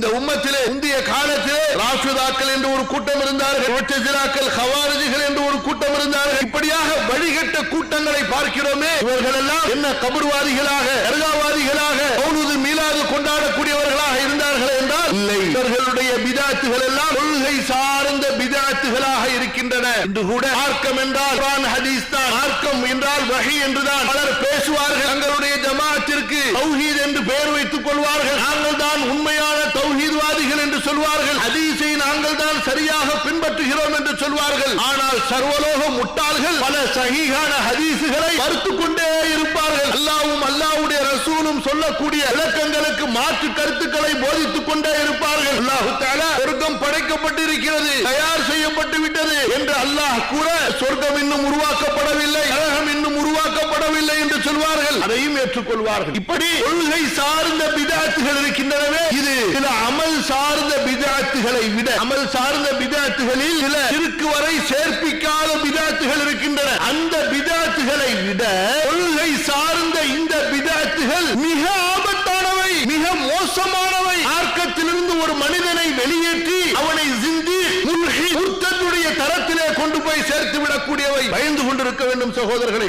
இந்த உம்மத்திலே முந்தைய காலத்திலே ராசுதாக்கள் என்று ஒரு கூட்டம் இருந்தார்கள் முத்தசிலாக்கள் ஹவாரஜிகள் என்று ஒரு கூட்டம் இருந்தார்கள். இப்படியாக வழிகட்ட கூட்டங்களை பார்க்கிறோமே இவர்கள் எல்லாம் என்ன கபர்வாதிகளாக தர்காவாதிகளாக மௌலூது மீலாது கொண்டாடக்கூடியவர்களாக இருந்தார்கள் என்றால் இல்லை. இவர்களுடைய விதாத்துகள் எல்லாம் கொள்கை சார்ந்த விதாத்துகளாக இருக்கின்றன. இன்று கூட மார்க்கம் என்றால் குர்ஆன் ஹதீஸ் தான். மார்க்கம் என்றால் வகை என்றுதான் பலர் பேசுவார்கள். தங்களுடைய ஜமாத்திற்கு என்று பெயர் வைத்துக் கொள்வார்கள். நாங்கள் தான் உண்மையாக சொல்வார்கள். ஹதீஸை நாங்கள் தான் சரியாக பின்பற்றுகிறோம் என்று சொல்வார்கள். ஆனால் சர்வலோக முட்டாள்கள் பல சஹீஹான ஹதீஸுகளை மறுத்துக் கொண்டே இருப்பார்கள். அல்லாவும் அல்லாஹ்வுடைய ரசூலும் சொல்லக்கூடிய விளக்கங்களுக்கு மாற்று கருத்துக்களை போதித்துக் கொண்டே இருப்பார்கள். அல்லாஹு சொர்க்கம் படைக்கப்பட்டிருக்கிறது. தயார் செய்யப்பட்டு விட்டது என்று அல்லாஹ் கூற சொர்க்கம் இன்னும் உருவாக்கப்படவில்லை நரகம் இன்னும் உருவாக்கப்படவில்லை என்று சொல்வார்கள். அதையும் ஏற்றுக்கொள்வார்கள். இப்படி கொள்கை சார்ந்த பிதாத்துகள் இருக்கின்றனவே சார்ந்த பிதாத்துகளை விட அமல் சார்ந்த பிதாத்துகளில் சில திருக்கு வரை சேர்ப்பிக்காத பிதாத்துகள் இருக்கின்றன. அந்த பிதாத்துகளை விட கொள்கை சார்ந்த இந்த பிதாத்துகள் மிக ஆபத்தானவை மிக மோசமானவை. ஆர்க்கத்திலிருந்து ஒரு மனிதனை வெளியேற்றி அவனை சிந்தி முல்ஹி தரத்திலே கொண்டு போய் சேர்த்து விடக்கூடியவை. பயந்து கொண்டிருக்க வேண்டும் சகோதரர்களை.